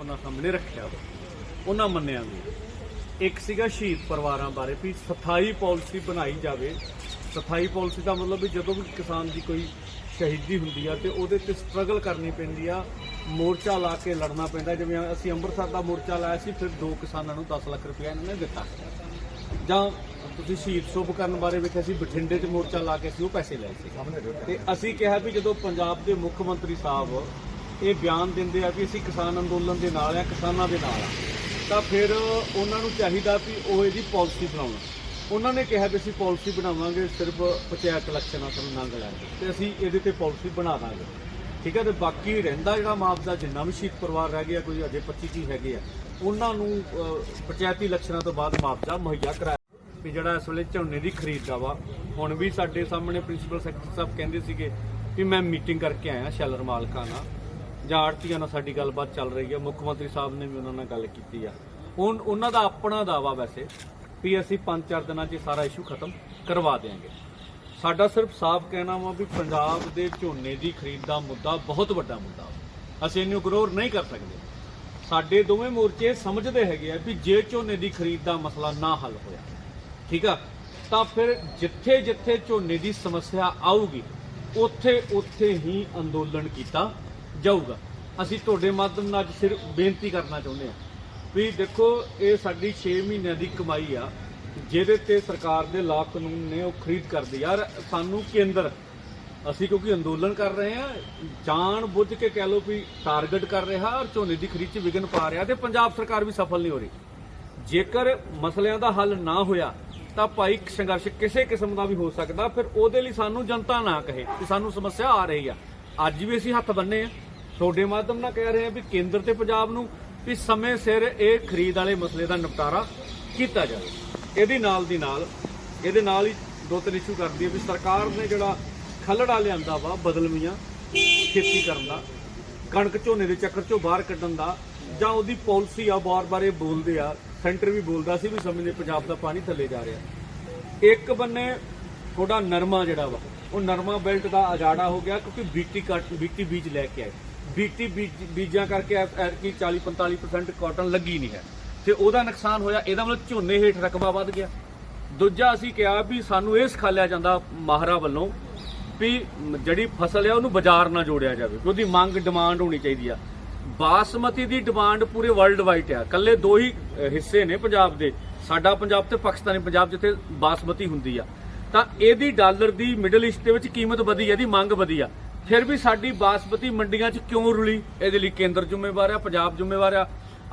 ਉਹਨਾਂ ਸਾਹਮਣੇ ਰੱਖਿਆ ਵਾ। ਉਹਨਾਂ ਮੰਨਿਆ ਵੀ ਇੱਕ ਸੀਗਾ ਸ਼ਹੀਦ ਪਰਿਵਾਰਾਂ ਬਾਰੇ ਵੀ ਸਥਾਈ ਪਾਲਿਸੀ ਬਣਾਈ ਜਾਵੇ। ਸਥਾਈ ਪਾਲਿਸੀ ਦਾ ਮਤਲਬ ਵੀ ਜਦੋਂ ਵੀ ਕਿਸਾਨ ਦੀ ਕੋਈ ਸ਼ਹੀਦੀ ਹੁੰਦੀ ਆ ਤੇ ਉਹਦੇ ਤੇ ਸਟਰਗਲ ਕਰਨੀ ਪੈਂਦੀ ਆ, ਮੋਰਚਾ ਲਾ ਕੇ ਲੜਨਾ ਪੈਂਦਾ। ਜਿਵੇਂ ਅਸੀਂ ਅੰਮ੍ਰਿਤਸਰ ਦਾ ਮੋਰਚਾ ਲਾਇਆ ਸੀ, ਫਿਰ ਦੋ ਕਿਸਾਨਾਂ ਨੂੰ 10 ਲੱਖ ਰੁਪਏ ਇਹਨਾਂ ਨੇ ਦਿੱਤਾ। ਜਾਂ ਤੁਸੀਂ ਸ਼ਹੀਦ ਸ਼ੁਭ ਕਰਨ ਬਾਰੇ ਵੇਖਿਆ ਸੀ, ਬਠਿੰਡੇ 'ਚ ਮੋਰਚਾ ਲਾ ਕੇ ਸੀ ਉਹ ਪੈਸੇ ਲਏ ਸੀ। ਤੇ ਅਸੀਂ ਕਿਹਾ ਵੀ ਜਦੋਂ ਪੰਜਾਬ ਦੇ ਮੁੱਖ ਮੰਤਰੀ ਸਾਹਿਬ ਇਹ ਬਿਆਨ ਦਿੰਦੇ ਆ ਵੀ ਅਸੀਂ ਕਿਸਾਨ ਅੰਦੋਲਨ ਦੇ ਨਾਲ ਆ, ਕਿਸਾਨਾਂ ਦੇ ਨਾਲ ਆ। ਤਾਂ ਫਿਰ ਉਹਨਾਂ ਨੂੰ ਚਾਹੀਦਾ ਵੀ ਉਹ ਇਹਦੀ ਪਾਲਿਸੀ ਬਣਾਉਣ। ਉਹਨਾਂ ਨੇ ਕਿਹਾ ਵੀ ਅਸੀਂ ਪਾਲਿਸੀ ਬਣਾਵਾਂਗੇ, ਸਿਰਫ ਪੰਚਾਇਤ ਇਲੈਕਸ਼ਨਾਂ ਤੋਂ ਲੰਘ ਲੈਣਗੇ ਤੇ ਅਸੀਂ ਇਹਦੇ ਤੇ ਪਾਲਿਸੀ ਬਣਾ ਦਾਂਗੇ। ਠੀਕ ਹੈ ਤੇ ਬਾਕੀ ਰਹਿੰਦਾ ਜਿਹੜਾ ਮੁਆਵਜ਼ਾ ਜਿੰਨਾ ਵੀ ਸ਼ਹੀਦ ਪਰਿਵਾਰ ਰਹਿ ਗਿਆ, ਕੋਈ ਅਜੇ 25 ਕੀ ਹੈਗੇ ਆ, ਉਹਨਾਂ ਨੂੰ ਪੰਚਾਇਤੀ ਇਲੈਕਸ਼ਨਾਂ ਤੋਂ ਬਾਅਦ ਮੁਆਵਜ਼ਾ ਮੁਹੱਈਆ ਕਰਾਇਆ। ਵੀ ਜਿਹੜਾ ਇਸ ਵੇਲੇ ਝੋਨੇ ਦੀ ਖਰੀਦ ਦਾ ਵਾ, ਹੁਣ ਵੀ ਸਾਡੇ ਸਾਹਮਣੇ ਪ੍ਰਿੰਸੀਪਲ ਸੈਕਟਰੀ ਸਾਹਿਬ ਕਹਿੰਦੇ ਸੀਗੇ ਵੀ ਮੈਂ ਮੀਟਿੰਗ ਕਰਕੇ ਆਇਆ ਸ਼ੈਲਰ ਮਾਲਕਾਂ ਨਾਲ। ਜਾਂ ਆੜਤੀਆਂ ਨਾਲ ਸਾਡੀ ਗੱਲਬਾਤ ਚੱਲ ਰਹੀ ਹੈ ਮੁੱਖ ਮੰਤਰੀ ਸਾਹਿਬ ਨੇ ਵੀ ਉਹਨਾਂ ਨਾਲ ਗੱਲ ਕੀਤੀ ਆ। ਹੁਣ ਉਹਨਾਂ ਦਾ ਆਪਣਾ ਦਾਵਾ ਵੈਸੇ ਵੀ ਅਸੀਂ 5-4 ਦਿਨਾਂ 'ਚ ਸਾਰਾ ਇਸ਼ੂ ਖਤਮ ਕਰਵਾ ਦੇਵਾਂਗੇ ਸਾਡਾ ਸਿਰਫ ਸਾਫ਼ ਕਹਿਣਾ ਵਾ ਵੀ ਪੰਜਾਬ ਦੇ ਝੋਨੇ ਦੀ ਖਰੀਦ ਦਾ ਮੁੱਦਾ ਬਹੁਤ ਵੱਡਾ ਮੁੱਦਾ ਵਾ। ਅਸੀਂ ਇਹਨੂੰ ਇਗਨੋਰ ਨਹੀਂ ਕਰ ਸਕਦੇ। ਸਾਡੇ ਦੋਵੇਂ ਮੋਰਚੇ ਸਮਝਦੇ ਹੈਗੇ ਆ ਵੀ ਜੇ ਝੋਨੇ ਦੀ ਖਰੀਦ ਦਾ ਮਸਲਾ ਨਾ ਹੱਲ ਹੋਇਆ, ਠੀਕ ਆ, ਤਾਂ ਫਿਰ ਜਿੱਥੇ ਜਿੱਥੇ ਝੋਨੇ ਦੀ ਸਮੱਸਿਆ ਆਊਗੀ, ਉੱਥੇ ਉੱਥੇ ਹੀ ਅੰਦੋਲਨ ਕੀਤਾ ਜਾਊਗਾ। ਅਸੀਂ ਤੁਹਾਡੇ ਮਾਧਿਅਮ ਨਾਲ ਅੱਜ ਸਿਰਫ ਬੇਨਤੀ ਕਰਨਾ ਚਾਹੁੰਦੇ ਹਾਂ ਵੀ ਦੇਖੋ, ਇਹ ਸਾਡੀ 6 ਮਹੀਨਿਆਂ ਦੀ ਕਮਾਈ ਆ, ਜਿਹਦੇ ਤੇ ਸਰਕਾਰ ਦੇ ਲਾ ਕਾਨੂੰਨ ਨੇ ਉਹ ਖਰੀਦ ਕਰਦੇ ਯਾਰ ਸਾਨੂੰ ਕੇਂਦਰ, ਅਸੀਂ ਕਿਉਂਕਿ ਅੰਦੋਲਨ ਕਰ ਰਹੇ ਹਾਂ, ਜਾਣ ਬੁੱਝ ਕੇ ਕਹਿ ਲਓ ਵੀ ਟਾਰਗੇਟ ਕਰ ਰਿਹਾ ਔਰ ਝੋਨੇ ਦੀ ਖਰੀਦ 'ਚ ਵਿਘਨ ਪਾ ਰਿਹਾ ਤੇ ਪੰਜਾਬ ਸਰਕਾਰ ਵੀ ਸਫਲ ਨਹੀਂ ਹੋ ਰਹੀ। ਜੇਕਰ ਮਸਲਿਆਂ ਦਾ ਹੱਲ ਨਾ ਹੋਇਆ, ਤਾਂ ਭਾਈ ਸੰਘਰਸ਼ ਕਿਸੇ ਕਿਸਮ ਦਾ ਵੀ ਹੋ ਸਕਦਾ। ਫਿਰ ਉਹਦੇ ਲਈ ਸਾਨੂੰ ਜਨਤਾ ਨਾ ਕਹੇ ਕਿ ਸਾਨੂੰ ਸਮੱਸਿਆ ਆ ਰਹੀ ਆ। ਅੱਜ ਵੀ ਅਸੀਂ ਹੱਥ ਬੰਨੇ ਆ। ਤੁਹਾਡੇ ਮਾਧਿਅਮ ਨਾਲ ਕਹਿ ਰਹੇ ਆ ਵੀ ਕੇਂਦਰ ਤੇ ਪੰਜਾਬ ਨੂੰ ਵੀ ਸਮੇਂ ਸਿਰ ਇਹ ਖਰੀਦ ਵਾਲੇ ਮਸਲੇ ਦਾ ਨਿਪਟਾਰਾ ਕੀਤਾ ਜਾਵੇ। ਇਹਦੇ ਨਾਲ ਦੀ ਨਾਲ, ਇਹਦੇ ਨਾਲ ਹੀ ਦੋ ਤਿੰਨ ਇਸ਼ੂ ਕਰਦੀ ਹੈ ਵੀ ਸਰਕਾਰ ਨੇ ਜਿਹੜਾ ਖਲੜਾ ਲਿਆਂਦਾ ਵਾ, ਬਦਲਵੀਆਂ, ਖੇਤੀ ਕਰਨ ਦਾ, ਕਣਕ ਝੋਨੇ ਦੇ ਚੱਕਰ ਚੋਂ ਬਾਹਰ ਕੱਢਣ ਦਾ, ਜਾਂ ਉਹਦੀ ਪਾਲਿਸੀ ਆ ਬਾਰ-ਬਾਰ ਇਹ ਬੋਲਦੇ ਆ, ਸੈਂਟਰ ਵੀ ਬੋਲਦਾ ਸੀ ਵੀ ਸਮੇਂ ਸਮਝਦੇ ਪੰਜਾਬ ਦਾ ਪਾਣੀ ਥੱਲੇ ਜਾ ਰਿਹਾ। ਇੱਕ ਬੰਨੇ ਥੋੜਾ ਨਰਮਾ ਜਿਹੜਾ ਵਾ, ਉਹ ਨਰਮਾ ਬੈਲਟ ਦਾ ਅਜਾੜਾ ਹੋ ਗਿਆ ਕਿਉਂਕਿ ਬੀਟੀ ਕੱਟ ਬੀਟੀ ਬੀਜ ਲੈ ਕੇ ਆਏ। ਬੀਟੀ ਬੀਜ- ਬੀਜਾਂ ਕਰਕੇ ਐਤਕੀ 40 45% ਕਾਟਨ ਲੱਗੀ ਨਹੀਂ ਹੈ। ਤੇ ਉਹਦਾ ਨੁਕਸਾਨ ਹੋਇਆ, ਇਹਦਾ ਮਤਲਬ ਝੋਨੇ ਹੇਠ ਰਕਬਾ ਵੱਧ ਗਿਆ। ਦੂਜਾ ਅਸੀਂ ਕਿਹਾ ਵੀ ਸਾਨੂੰ ਇਹ ਸਿਖਾਲਿਆ ਜਾਂਦਾ ਮਾਹਰਾ ਵੱਲੋਂ ਵੀ ਜਿਹੜੀ ਫਸਲ ਹੈ ਉਹਨੂੰ ਬਾਜ਼ਾਰ ਨਾਲ ਜੋੜਿਆ ਜਾਵੇ ਕਿ ਉਹਦੀ ਮੰਗ ਡਿਮਾਂਡ ਹੋਣੀ ਚਾਹੀਦੀ ਆ। ਬਾਸਮਤੀ ਦੀ ਡਿਮਾਂਡ ਪੂਰੇ ਵਰਲਡ ਵਾਈਡ ਆ। ਕੱਲੇ ਦੋ ਹੀ ਹਿੱਸੇ ਨੇ ਪੰਜਾਬ ਦੇ। ਸਾਡਾ ਪੰਜਾਬ ਤੇ ਪਾਕਿਸਤਾਨੀ ਪੰਜਾਬ ਜਿੱਥੇ ਬਾਸਮਤੀ ਹੁੰਦੀ ਆ। ਤਾਂ ਇਹਦੀ ਡਾਲਰ ਦੀ ਮਿਡਲ ਈਸਟ ਦੇ ਵਿੱਚ ਕੀਮਤ ਵਧੀ ਆ ਇਹਦੀ ਮੰਗ ਵਧੀ ਆ। ਫਿਰ ਵੀ ਸਾਡੀ ਬਾਸਮਤੀ ਮੰਡੀਆਂ 'ਚ ਕਿਉਂ ਰੁਲੀ? ਇਹਦੇ ਲਈ ਕੇਂਦਰ ਜ਼ਿੰਮੇਵਾਰ ਆ, ਪੰਜਾਬ ਜ਼ਿੰਮੇਵਾਰ ਆ।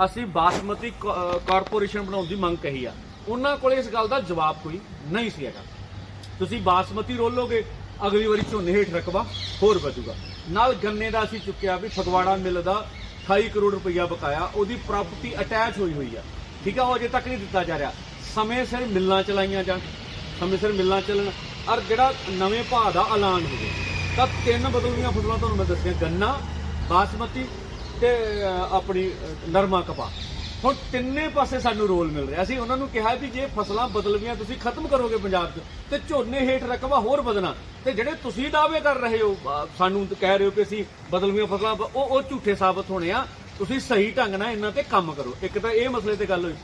ਅਸੀਂ ਬਾਸਮਤੀ ਕਾ- ਕਾਰਪੋਰੇਸ਼ਨ ਬਣਾਉਣ ਦੀ ਮੰਗ ਕਹੀ ਆ। ਉਹਨਾਂ ਕੋਲੇ ਇਸ ਗੱਲ ਦਾ ਜਵਾਬ ਕੋਈ ਨਹੀਂ ਸੀ ਹੈਗਾ। ਤੁਸੀਂ ਬਾਸਮਤੀ ਰੋਲੋਗੇ, ਅਗਲੀ ਵਾਰੀ ਝੋਨੇ ਹੇਠ ਰਕਬਾ ਹੋਰ ਵਧੂਗਾ। ਨਾਲ ਗੰਨੇ ਦਾ ਅਸੀਂ ਚੁੱਕਿਆ ਵੀ ਫਗਵਾੜਾ ਮਿਲ ਦਾ 28 ਕਰੋੜ ਰੁਪਈਆ ਬਕਾਇਆ, ਉਹਦੀ ਪ੍ਰਾਪਰਟੀ ਅਟੈਚ ਹੋਈ ਹੋਈ ਆ। ਠੀਕ ਆ, ਉਹ ਅਜੇ ਤੱਕ ਨਹੀਂ ਦਿੱਤਾ ਜਾ ਰਿਹਾ। ਸਮੇਂ ਸਿਰ ਮਿਲਾਂ ਚਲਾਈਆਂ ਜਾਣ, ਸਮੇਂ ਸਿਰ ਮਿਲਾਂ ਚੱਲਣ। ਔਰ ਜਿਹੜਾ ਨਵੇਂ ਭਾਅ ਦਾ ਐਲਾਨ ਹੋਵੇ ਤਾਂ ਤਿੰਨ ਬਦਲਵੀਆਂ ਫਸਲਾਂ ਤੁਹਾਨੂੰ ਮੈਂ ਦੱਸੀਆਂ, ਗੰਨਾ, ਬਾਸਮਤੀ ਤੇ ਆਪਣੀ ਨਰਮਾ ਕਪਾਹ। ਹੁਣ ਤਿੰਨੇ ਪਾਸੇ ਸਾਨੂੰ ਰੋਲ ਮਿਲ ਰਿਹਾ। ਸੀ ਉਹਨਾਂ ਨੂੰ ਕਿਹਾ ਵੀ ਜੇ ਫਸਲਾਂ ਬਦਲਵੀਆਂ, ਤੁਸੀਂ ਖਤਮ ਕਰੋਗੇ ਪੰਜਾਬ 'ਚ, ਤੇ ਝੋਨੇ ਹੇਠ ਰਕਬਾ ਹੋਰ ਵਧਣਾ। ਤੇ ਜਿਹੜੇ ਤੁਸੀਂ ਦਾਅਵੇ ਕਰ ਰਹੇ ਹੋ ਸਾਨੂੰ ਕਹਿ ਰਹੇ ਹੋ ਕਿ ਅਸੀਂ ਬਦਲਵੀਆਂ ਫਸਲਾਂ, ਉਹ ਉਹ ਝੂਠੇ ਸਾਬਤ ਹੋਣੇ ਆ। ਤੁਸੀਂ ਸਹੀ ਢੰਗ ਨਾਲ ਇਹਨਾਂ ਤੇ ਕੰਮ ਕਰੋ। ਇੱਕ ਤਾਂ ਇਹ ਮਸਲੇ ਤੇ ਗੱਲ ਹੋਈ।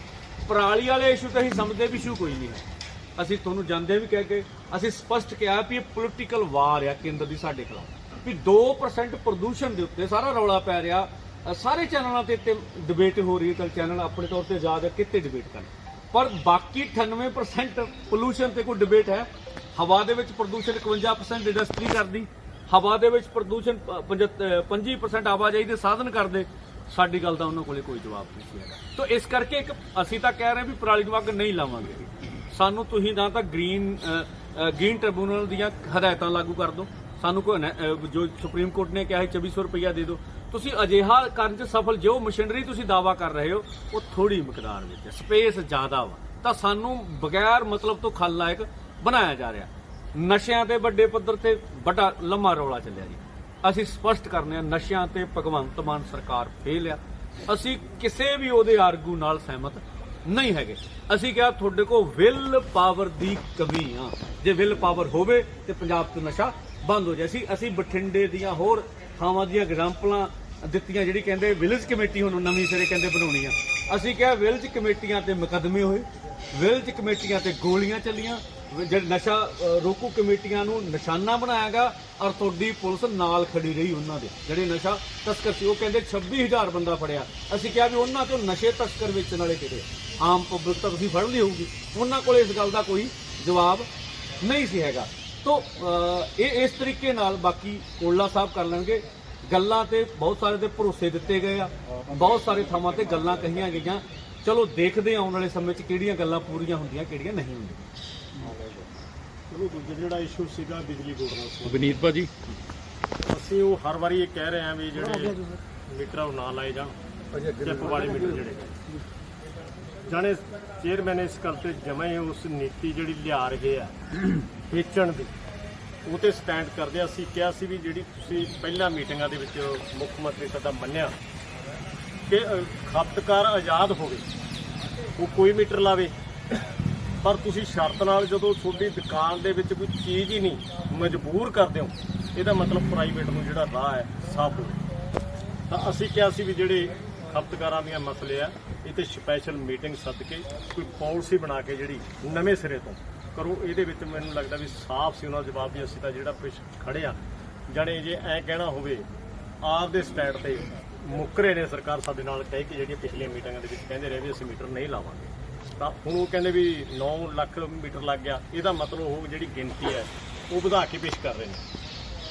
ਪਰਾਲੀ ਵਾਲੇ ਇਸ਼ੂ ਤੇ ਅਸੀਂ ਸਮਝਦੇ ਵੀ ਇਸ਼ੂ ਕੋਈ ਨਹੀਂ ਹੈ। ਅਸੀਂ ਤੁਹਾਨੂੰ ਜਾਂਦੇ ਵੀ ਕਹਿ ਕੇ ਅਸੀਂ ਸਪਸ਼ਟ ਕਿਹਾ ਵੀ ਇਹ ਪੋਲੀਟੀਕਲ ਵਾਰ ਆ ਕੇਂਦਰ ਦੀ ਸਾਡੇ ਖਿਲਾਫ। ਵੀ 2% ਪ੍ਰਦੂਸ਼ਣ ਦੇ ਉੱਤੇ ਸਾਰਾ ਰੌਲਾ ਪੈ ਰਿਹਾ। ਸਾਰੇ ਚੈਨਲਾਂ ਤੇ ਤੇ ਡਿਬੇਟ ਹੋ ਰਹੀ ਹੈ। ਤਾਂ ਚੈਨਲ ਆਪਣੇ ਤੌਰ ਤੇ ਆਜ਼ਾਦ ਹੈ ਕਿਤੇ ਡਿਬੇਟ ਕਰਨ। ਪਰ ਬਾਕੀ 98% ਪੋਲੂਸ਼ਨ ਤੇ ਕੋਈ ਡਿਬੇਟ ਹੈ। ਹਵਾ ਦੇ ਵਿੱਚ ਪ੍ਰਦੂਸ਼ਣ 51% ਇੰਡਸਟਰੀ ਕਰਦੀ। ਹਵਾ ਦੇ ਵਿੱਚ ਪ੍ਰਦੂਸ਼ਣ ਪ- ਪੰਜ- 25% ਆਵਾਜਾਈ ਦੇ ਸਾਧਨ ਕਰਦੇ। ਸਾਡੀ ਗੱਲ ਦਾ ਉਹਨਾਂ ਕੋਲੇ ਕੋਈ ਜਵਾਬ ਨਹੀਂ ਸੀ ਹੈਗਾ। ਤਾਂ ਇਸ ਕਰਕੇ ਇੱਕ ਅਸੀਂ ਤਾਂ ਕਹਿ ਰਹੇ ਵੀ ਪਰਾਲੀ ਨੂੰ ਅੱਗ ਨਹੀਂ ਲਾਵਾਂਗੇ। ਸਾਨੂੰ ਤੁਸੀਂ ਨਾ ਤਾਂ ਗ੍ਰੀਨ ਅ, ਗ੍ਰੀਨ ਟ੍ਰਿਬਿਊਨਲ ਦੀਆਂ ਹਦਾਇਤਾਂ ਲਾਗੂ ਕਰ ਦਿਓ। ਸਾਨੂੰ ਕੋਈ ਜੋ ਸੁਪਰੀਮ ਕੋਰਟ ਨੇ ਕਿਹਾ ਹੈ 2400 ਰੁਪਇਆ ਦੇ ਦਿਓ। ਤੁਸੀਂ ਅਜਿਹਾ ਕਰਨ 'ਚ ਸਫਲ ਜੋ ਮਸ਼ੀਨਰੀ ਤੁਸੀਂ ਦਾਵਾ ਕਰ ਰਹੇ ਹੋ ਉਹ ਥੋੜੀ ਮਕਦਾਰ ਵਿੱਚ ਹੈ। ਸਪੇਸ ਜ਼ਿਆਦਾ ਵਾ। ਤਾਂ ਸਾਨੂੰ ਬਗੈਰ ਮਤਲਬ ਤੋਂ ਖਲ ਲਾਇਕ ਬਣਾਇਆ ਜਾ ਰਿਹਾ। ਨਸ਼ਿਆਂ ਤੇ ਵੱਡੇ ਪੱਧਰ ਤੇ ਵੱਡਾ ਲੰਮਾ ਰੌਲਾ ਚੱਲਿਆ ਜੀ। ਅਸੀਂ ਸਪਸ਼ਟ ਕਰਨੇ ਆ ਨਸ਼ਿਆਂ ਤੇ ਭਗਵੰਤ ਮਾਨ ਸਰਕਾਰ ਫੇਲ ਆ। ਅਸੀਂ ਕਿਸੇ ਵੀ ਉਹਦੇ ਆਰਗੂ ਨਾਲ ਸਹਿਮਤ ਨਹੀਂ ਹੈਗੇ। ਅਸੀਂ ਕਿਹਾ ਤੁਹਾਡੇ ਕੋਲ ਵਿਲ ਪਾਵਰ ਦੀ ਕਮੀ ਆ। ਜੇ ਵਿਲ ਪਾਵਰ ਹੋਵੇ ਤੇ ਪੰਜਾਬ ਤੋਂ ਨਸ਼ਾ ਬੰਦ ਹੋ ਜਾਏ। ਅਸੀਂ ਅਸੀਂ ਬਠਿੰਡੇ ਦੀਆਂ ਹੋਰ ਥਾਵਾਂ ਦੀਆਂ ਐਗਜ਼ਾਮਪਲਾਂ ਦਿੱਤੀਆਂ ਜਿਹੜੀ ਕਹਿੰਦੇ ਵਿਲੇਜ ਕਮੇਟੀ ਹੁਣ ਨਵੀਂ ਸਿਰੇ ਕਹਿੰਦੇ ਬਣਾਉਣੀ ਆ। ਅਸੀਂ ਕਿਹਾ ਵਿਲੇਜ ਕਮੇਟੀਆਂ ਤੇ ਮੁਕੱਦਮੇ ਹੋਏ। ਵਿਲੇਜ ਕਮੇਟੀਆਂ ਤੇ ਗੋਲੀਆਂ ਚੱਲੀਆਂ। ਜਿਹੜੇ ਨਸ਼ਾ ਰੋਕੂ ਕਮੇਟੀਆਂ ਨੂੰ ਨਿਸ਼ਾਨਾ ਬਣਾਇਆ ਗਿਆ ਔਰ ਤੁਹਾਡੀ ਪੁਲਿਸ ਨਾਲ ਖੜੀ ਰਹੀ ਉਹਨਾਂ ਦੇ। ਜਿਹੜੇ ਨਸ਼ਾ ਤਸਕਰ ਸੀ, ਉਹ ਕਹਿੰਦੇ 26000 ਬੰਦਾ ਫੜਿਆ। ਅਸੀਂ ਕਿਹਾ ਵੀ ਉਹਨਾਂ ਤੋਂ ਨਸ਼ੇ ਤਸਕਰ ਵੇਚਣ ਵਾਲੇ ਕਿਹੜੇ? ਆਮ ਪਬਲਿਕ ਤਾਂ ਤੁਸੀਂ ਫੜ ਲਈ ਹੋਊਗੀ। ਉਹਨਾਂ ਕੋਲ ਇਸ ਗੱਲ ਦਾ ਕੋਈ ਜਵਾਬ ਨਹੀਂ ਸੀ ਹੈਗਾ। ਤੋਂ ਇਹ ਇਸ ਤਰੀਕੇ ਨਾਲ ਬਾਕੀ ਕੋਲਾ ਸਾਹਿਬ ਕਰ ਲੈਣਗੇ। ਗੱਲਾਂ ਤੇ ਬਹੁਤ ਸਾਰੇ ਦੇ ਭਰੋਸੇ ਦਿੱਤੇ ਗਏ ਆ। ਬਹੁਤ ਸਾਰੇ ਥਾਵਾਂ ਤੇ ਗੱਲਾਂ ਕਹੀਆਂ ਗਈਆਂ। ਚਲੋ ਦੇਖਦੇ ਆਉਣ ਵਾਲੇ ਸਮੇਂ 'ਚ ਕਿਹੜੀਆਂ ਗੱਲਾਂ ਪੂਰੀਆਂ ਹੁੰਦੀਆਂ, ਕਿਹੜੀਆਂ ਨਹੀਂ ਹੁੰਦੀਆਂ। ਚਲੋ ਦੂਜਾ ਜਿਹੜਾ ਇਸ਼ੂ ਸੀਗਾ ਬਿਜਲੀ ਬੋਰਡ ਨਾਲ ਸੰਬੰਧਿਤ। ਵਿਨੀਤ ਭਾਜੀ ਅਸੀਂ ਉਹ ਹਰ ਵਾਰੀ ਇਹ ਕਹਿ ਰਹੇ ਹਾਂ ਵੀ ਜਿਹੜੇ ਮੀਟਰ ਆ ਉਹ ਨਾ ਲਾਏ ਜਾਣ ਚਿੱਪ ਵਾਲੇ ਮੀਟਰ ਜਿਹੜੇ ਜਾਣੇ ਚੇਅਰਮੈਨ ਇਸ ਗੱਲ ਤੇ ਜਮਾ ਹੀ ਉਸ ਨੀਤੀ ਜਿਹੜੀ ਲਿਆ ਰਹੇ ਆ ਵੇਚਣ ਦੀ ਉਹ ਤੇ ਸਟੈਂਡ ਕਰਦੇ ਆ। ਅਸੀਂ ਕਿਹਾ ਸੀ ਵੀ ਜਿਹੜੀ ਤੁਸੀਂ ਪਹਿਲਾਂ ਮੀਟਿੰਗਾਂ ਦੇ ਵਿੱਚ ਮੁੱਖ ਮੰਤਰੀ ਸਾਡਾ ਮੰਨਿਆ ਕਿ ਅ, ਖਪਤਕਾਰ ਆਜ਼ਾਦ ਹੋਵੇ ਉਹ ਕੋਈ ਮੀਟਰ ਲਾਵੇ ਪਰ ਤੁਸੀਂ ਸ਼ਰਤ ਨਾਲ ਜਦੋਂ ਤੁਹਾਡੀ ਦੁਕਾਨ ਦੇ ਵਿੱਚ ਕੋਈ ਚੀਜ਼ ਹੀ ਨਹੀਂ ਮਜਬੂਰ ਕਰਦੇ ਹੋ, ਇਹਦਾ ਮਤਲਬ ਪ੍ਰਾਈਵੇਟ ਨੂੰ ਜਿਹੜਾ ਰਾਹ ਹੈ ਸਾਫ਼ ਹੋਵੇ ਤਾਂ ਅਸੀਂ ਕਿਹਾ ਸੀ ਵੀ ਜਿਹੜੇ ਖਪਤਕਾਰਾਂ ਦੀਆਂ ਮਸਲੇ ਆ ਇਹ ਤੇ ਸਪੈਸ਼ਲ ਮੀਟਿੰਗ ਸੱਦ ਕੇ ਕੋਈ ਪਾਲਿਸੀ ਬਣਾ ਕੇ ਜਿਹੜੀ ਨਵੇਂ ਸਿਰੇ ਤੋਂ ਕਰੋ, ਇਹਦੇ ਵਿੱਚ ਮੈਨੂੰ ਲੱਗਦਾ ਵੀ ਸਾਫ਼ ਸੀ ਉਹਨਾਂ ਦਾ ਜਵਾਬ ਵੀ ਅਸੀਂ ਤਾਂ ਜਿਹੜਾ ਪਿਛ ਖੜੇ ਆ। ਜਾਣੇ ਜੇ ਐ ਕਹਿਣਾ ਹੋਵੇ ਆਪ ਦੇ ਸਟੈਂਡ ਤੇ ਮੁੱਕਰੇ ਨੇ ਸਰਕਾਰ ਸਾਡੇ ਨਾਲ ਕਹਿ ਕੇ ਜਿਹੜੀਆਂ ਪਿਛਲੀਆਂ ਮੀਟਿੰਗਾਂ ਦੇ ਵਿੱਚ ਕਹਿੰਦੇ ਰਹੇ ਵੀ ਅਸੀਂ ਮੀਟਰ ਨਹੀਂ ਲਾਵਾਂਗੇ। ਤਾਂ ਹੁਣ ਉਹ ਕਹਿੰਦੇ ਵੀ 9 ਲੱਖ ਮੀਟਰ ਲੱਗ ਗਿਆ। ਇਹਦਾ ਮਤਲਬ ਉਹ ਜਿਹੜੀ ਗਿਣਤੀ ਹੈ, ਉਹ ਵਧਾ ਕੇ ਪੇਸ਼ ਕਰ ਰਹੇ ਨੇ।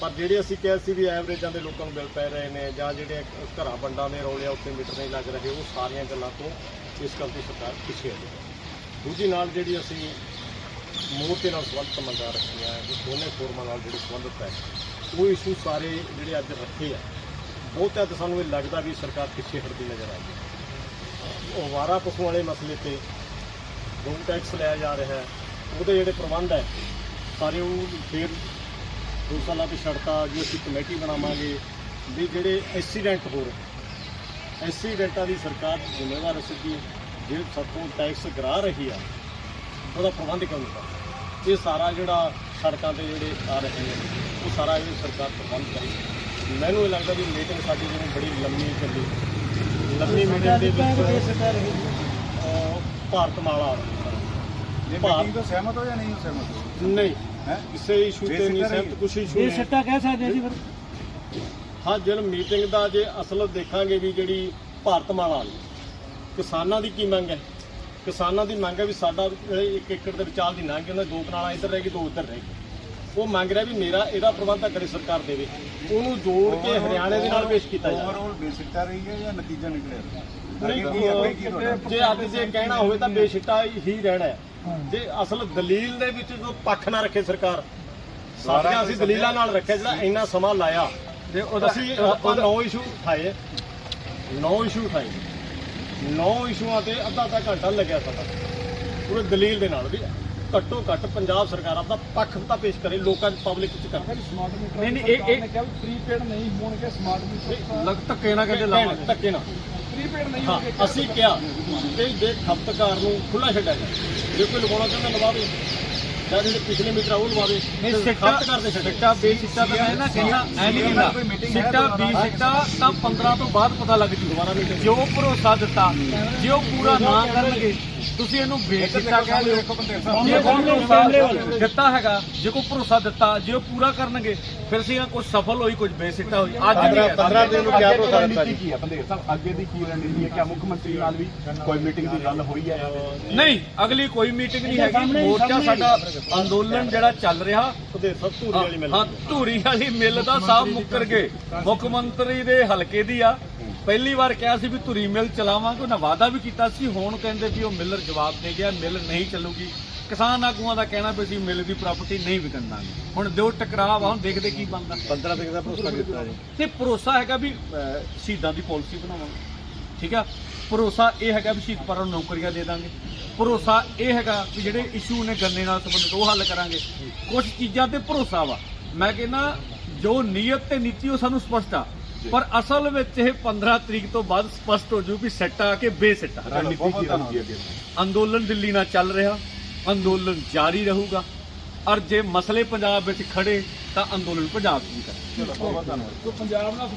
ਪਰ ਜਿਹੜੇ ਅਸੀਂ ਕਿਹਾ ਸੀ ਵੀ ਐਵਰੇਜਾਂ ਦੇ ਲੋਕਾਂ ਨੂੰ ਮਿਲ ਪੈ ਰਹੇ ਨੇ ਜਾਂ ਜਿਹੜੇ ਘਰਾਂ ਵੰਡਾਂ ਦੇ ਰੌਲੇ ਆ ਉੱਤੇ ਮੀਟਰ ਨਹੀਂ ਲੱਗ ਰਹੇ, ਉਹ ਸਾਰੀਆਂ ਗੱਲਾਂ ਤੋਂ ਇਸ ਗੱਲ ਦੀ ਸਰਕਾਰ ਪਿੱਛੇ ਹੈ। ਦੂਜੀ ਨਾਲ ਜਿਹੜੀ ਅਸੀਂ ਮੋਰਚੇ ਨਾਲ ਸੰਬੰਧਿਤ ਮੰਗਾਂ ਰੱਖੀਆਂ ਜੋ ਦੋਨੇ ਫੋਰਮਾਂ ਨਾਲ ਜਿਹੜੇ ਸੰਬੰਧਿਤ ਹੈ, ਉਹ ਇਸ਼ੂ ਸਾਰੇ ਜਿਹੜੇ ਅੱਜ ਰੱਖੇ ਆ। ਬਹੁਤ ਹੱਦ ਸਾਨੂੰ ਇਹ ਲੱਗਦਾ ਵੀ ਸਰਕਾਰ ਪਿੱਛੇ ਹਟਦੀ ਨਜ਼ਰ ਆਈ ਹੈ। ਉਹ ਵਾਰਾ ਪਸ਼ੂ ਵਾਲੇ ਮਸਲੇ ਤੇ ਰੋਡ ਟੈਕਸ ਲਿਆ ਜਾ ਰਿਹਾ ਹੈ। ਉਹਦੇ ਜਿਹੜੇ ਪ੍ਰਬੰਧ ਹੈ ਸਾਰੇ ਉਹ ਫੇਰ ਦੋ ਸਾਲਾਂ ਦੀ ਸ਼ਰਤਾਂ ਜੀ ਅਸੀਂ ਕਮੇਟੀ ਬਣਾਵਾਂਗੇ ਵੀ ਜਿਹੜੇ ਐਕਸੀਡੈਂਟ ਹੋ ਰਹੇ ਐਕਸੀਡੈਂਟਾਂ ਦੀ ਸਰਕਾਰ ਜ਼ਿੰਮੇਵਾਰ ਅਸੇਗੀ ਜੇ ਸਤੋਂ ਟੈਕਸ ਗਰਾ ਰਹੀ ਆ ਉਹਦਾ ਪ੍ਰਬੰਧ ਕਿਉਂ ਕਰਦੀ ਇਹ ਸਾਰਾ ਜਿਹੜਾ ਸੜਕਾਂ ਤੇ ਜਿਹੜੇ ਆ ਰਹੇ ਨੇ ਉਹ ਸਾਰਾ ਇਹ ਸਰਕਾਰ ਪ੍ਰਬੰਧ ਕਰੇ। ਮੈਨੂੰ ਇਹ ਲੱਗਦਾ ਵੀ ਮੀਟਿੰਗ ਸਾਡੀ ਜਿਵੇਂ ਬੜੀ ਲੰਮੀ ਚੱਲੀ। ਲੰਮੀ ਮੀਟਿੰਗ ਦੇ ਵਿੱਚ ਅਹ, ਭਾਰਤਮਾਲਾ ਜੇ ਮੀਟਿੰਗ ਤੋਂ ਸਹਿਮਤ ਹੋ ਜਾਂ ਨਹੀਂ ਹੋ ਸਹਿਮਤ ਨਹੀਂ ਹੈ? ਕਿਸੇ ਇਸ਼ੂ ਤੇ ਨਹੀਂ ਸਹਿਮਤ ਕੁਝ ਇਸ਼ੂ ਇਹ ਸਿੱਟਾ ਕਹਿ ਸਕਦੇ ਜੀ ਫਿਰ। ਹਾਂ ਜਦੋਂ ਮੀਟਿੰਗ ਦਾ ਜੇ ਅਸਲ ਦੇਖਾਂਗੇ ਵੀ ਜਿਹੜੀ ਭਾਰਤਮਾਲਾ ਵਾਲੀ ਕਿਸਾਨਾਂ ਦੀ ਕੀ ਮੰਗ ਹੈ? ਕਿਸਾਨਾਂ ਦੀ ਮੰਗ ਹੈ ਵੀ ਸਾਡਾ ਜਿਹੜੇ ਇੱਕ ਏਕੜ ਦੇ ਵਿਚਾਲ ਦੀ ਲੰਘ ਉਹਨਾਂ ਦੋ ਕਨਾਲਾਂ ਇੱਧਰ ਰਹਿ ਗਈ ਦੋ ਉੱਧਰ ਰਹਿ ਗਈ। ਉਹ ਮੰਗ ਰਿਹਾ ਵੀ ਮੇਰਾ ਇਹਦਾ ਪ੍ਰਬੰਧ ਤਾਂ ਕਰੇ ਸਰਕਾਰ ਦੇਵੇ। ਉਹਨੂੰ ਜੋੜ ਕੇ ਹਰਿਆਣੇ ਦੇ ਨਾਲ ਪੇਸ਼ ਕੀਤਾ ਜਾਵੇ। ਓਵਰਆਲ ਬੇਸਿਕਤਾ ਰਹੀ ਹੈ ਜਾਂ ਨਤੀਜਾ ਨਿਕਲਿਆ? ਜੇ ਅੱਜ ਜੇ ਕਹਿਣਾ ਹੋਵੇ ਤਾਂ ਬੇਸ਼ਿੱਟਾ ਹੀ ਰਹਿਣਾ ਹੈ। ਜੇ ਅਸਲ ਦਲੀਲ ਦੇ ਵਿੱਚ ਜੋ ਪੱਖ ਨਾ ਰੱਖੇ ਸਰਕਾਰ ਸਾਰੀਆਂ ਅਸੀਂ ਦਲੀਲਾਂ ਨਾਲ ਰੱਖਿਆ ਜਿਹੜਾ ਇੰਨਾ ਸਮਾਂ ਲਾਇਆ। ਤੇ ਉਹਦਾ ਅਸੀਂ ਨੌ ਇਸ਼ੂ ਉਠਾਏ। ਨੌ ਇਸ਼ੂ ਉਠਾਏ। ਨੌ ਇਸ਼ੂਆਂ ਤੇ ਅੱਧਾ ਅੱਧਾ ਘੰਟਾ ਲੱਗਿਆ ਸਾਡਾ। ਪੂਰੇ ਦਲੀਲ ਦੇ ਨਾਲ ਵੀ ਘੱਟੋ ਘੱਟ ਪੰਜਾਬ ਸਰਕਾਰ ਆਪਦਾ ਪੱਖ ਤਾਂ ਪੇਸ਼ ਕਰੇ ਲੋਕਾਂ ਦੀ ਪਬਲਿਕ ਚ ਕਰੇ। ਸਮਾਰਟ ਮੀਟਰ ਨਹੀਂ, ਨਹੀਂ, ਇਹ- ਪ੍ਰੀਪੇਡ ਨਹੀਂ ਹੋਣਗੇ ਸਮਾਰਟ ਮੀਟਰ ਲੱਗ ਧੱਕੇ ਨਾ ਕਹਿੰਦੇ ਲਾਵਾਂਗੇ ਧੱਕੇ ਨਾ ਪ੍ਰੀਪੇਡ ਨਹੀਂ ਹਾਂ ਹੋਣਗੇ ਅਸੀਂ ਕਿਹਾ ਕਿ ਜੇ ਖਪਤਕਾਰ ਨੂੰ ਖੁੱਲਾ ਛੱਡਿਆ ਜਾਏ ਜੇ ਕੋਈ ਲਗਾਉਣਾ ਚਾਹੁੰਦਾ ਲਵਾਵੇ ਜਾਂ ਜਿਹੜੇ ਪਿਛਲੇ ਮੀਟਰ ਉਹ ਲਵਾਵੇ ਨਹੀਂ ਤੇ ਸਿੱਟਾ ਖਪਤਕਾਰ ਦੇ ਛੱਡੇ ਸਿੱਟਾ ਬੇਸਿੱਟਾ ਤਾਂ ਮੈਂ ਨਾ ਕਹਿੰਦਾ ਐ ਨਹੀਂ ਕਹਿੰਦਾ ਸਿੱਟਾ? ਵੀ ਸਿੱਟਾ ਤਾਂ 15 ਤੋਂ ਬਾਅਦ ਪਤਾ ਲੱਗ ਜੂ ਦੁਬਾਰਾ। ਜੋ ਭਰੋਸਾ ਦਿੱਤਾ ਜੇ ਉਹ ਪੂਰਾ ਨਾ ਕਰਨਗੇ ਤੁਸੀਂ ਇਹਨੂੰ ਬੇਸਿੱਟਾ ਕਹਿ ਲਿਓ ਦੇਖੋ ਬੰਦੇ ਜੇ ਕੋਈ ਭਰੋਸਾ ਦਿੱਤਾ ਹੈਗਾ ਜੇ ਕੋਈ ਭਰੋਸਾ ਦਿੱਤਾ ਜੇ ਉਹ ਪੂਰਾ ਕਰਨਗੇ ਫਿਰ ਸੀ ਕੁਝ ਸਫਲ ਹੋਈ ਕੁਝ ਬੇਸਿੱਟਾ ਹੋਈ। ਅੱਜ ਨਹੀਂ ਹੈ। 15 ਦਿਨ ਨੂੰ ਕਿਆ ਭਰੋਸਾ ਦਿੱਤਾ ਜੀ? ਕੀ ਹੈ ਬੰਦੇ ਸਾਹਿਬ ਅੱਗੇ ਦੀ ਕੀ ਰਣਨੀਤੀ ਹੈ? ਕਿ ਮੁੱਖ ਮੰਤਰੀ ਨਾਲ ਵੀ ਕੋਈ ਮੀਟਿੰਗ ਦੀ ਗੱਲ ਹੋਈ ਹੈ? ਨਹੀਂ ਅਗਲੀ ਕੋਈ ਮੀਟਿੰਗ ਨਹੀਂ ਹੈਗੀ। ਮੋਰਚਾ ਸਾਡਾ ਅੰਦੋਲਨ ਜਿਹੜਾ ਚੱਲ ਰਿਹਾ ਉਹਦੇ ਸਭ ਧੂਰੀ ਵਾਲੀ ਮਿਲ ਹਾਂ ਧੂਰੀ ਵਾਲੀ ਮਿੱਲ ਦਾ ਸਾਹਿਬ ਮੁੱਕਰ ਗਏ। ਮੁੱਖ ਮੰਤਰੀ ਦੇ ਹਲਕੇ ਦੀ ਆ। ਪਹਿਲੀ ਵਾਰ ਕਿਹਾ ਸੀ ਵੀ ਧੂਰੀ ਮਿੱਲ ਚਲਾਵਾਂਗੇ ਉਹਨਾਂ ਵਾਅਦਾ ਵੀ ਕੀਤਾ ਸੀ ਹੁਣ ਕਹਿੰਦੇ ਵੀ ਉਹ ਮਿੱਲਰ ਜਵਾਬ ਦੇ ਗਿਆ ਮਿੱਲ ਨਹੀਂ ਚੱਲੂਗੀ। ਕਿਸਾਨ ਆਗੂਆਂ ਦਾ ਕਹਿਣਾ ਵੀ ਅਸੀਂ ਮਿੱਲ ਦੀ ਪ੍ਰਾਪਰਟੀ ਨਹੀਂ ਵਿਕਣ ਦਾਂਗੇ। ਹੁਣ ਦਿਓ ਟਕਰਾਅ ਵਾ ਹੁਣ ਦੇਖਦੇ ਕੀ ਬਣਦਾ। 15 ਦਿਨ ਦਾ ਭਰੋਸਾ ਦਿੱਤਾ ਜੀ। ਤੇ ਭਰੋਸਾ ਹੈਗਾ ਵੀ ਸ਼ਹੀਦਾਂ ਦੀ ਪਾਲਿਸੀ ਬਣਾਵਾਂਗੇ। ਠੀਕ ਆ? ਭਰੋਸਾ ਇਹ ਹੈਗਾ ਵੀ ਸ਼ਹੀਦ ਪਰਾਂ ਨੂੰ ਨੌਕਰੀਆਂ ਦੇ ਦਾਂਗੇ। ਭਰੋਸਾ ਇਹ ਹੈਗਾ ਵੀ ਜਿਹੜੇ ਇਸ਼ੂ ਨੇ ਗੰਨੇ ਨਾਲ ਸੰਬੰਧਿਤ ਉਹ ਹੱਲ ਕਰਾਂਗੇ। ਕੁਝ ਚੀਜ਼ਾਂ ਤੇ ਭਰੋਸਾ ਵਾ। ਮੈਂ ਕਹਿੰਦਾ ਜੋ ਨੀਅਤ ਤੇ ਨੀਤੀ ਉਹ ਸਾਨੂੰ ਸਪਸ਼ਟ ਆ। ਪਰ ਅਸਲ ਵਿੱਚ ਇਹ 15 ਤਰੀਕ ਤੋਂ ਬਾਅਦ ਸਪਸ਼ਟ ਹੋ ਜੂ ਵੀ ਸੱਟਾ ਕਿ ਬੇਸਿੱਟਾ ਰਣਨੀਤੀ ਕੀ ਅੱਗੇ ਅੰਦੋਲਨ ਦਿੱਲੀ ਨਾਲ ਚੱਲ ਰਿਹਾ ਅੰਦੋਲਨ ਜਾਰੀ ਰਹੂਗਾ। ਔਰ ਜੇ ਮਸਲੇ ਪੰਜਾਬ ਵਿੱਚ ਖੜੇ ਤਾਂ ਅੰਦੋਲਨ ਪੰਜਾਬ ਵੀ ਕਰੇ ਚਲੋ ਬਹੁਤ ਬਹੁਤ ਧੰਨਵਾਦ ਪੰਜਾਬ ਨਾਲ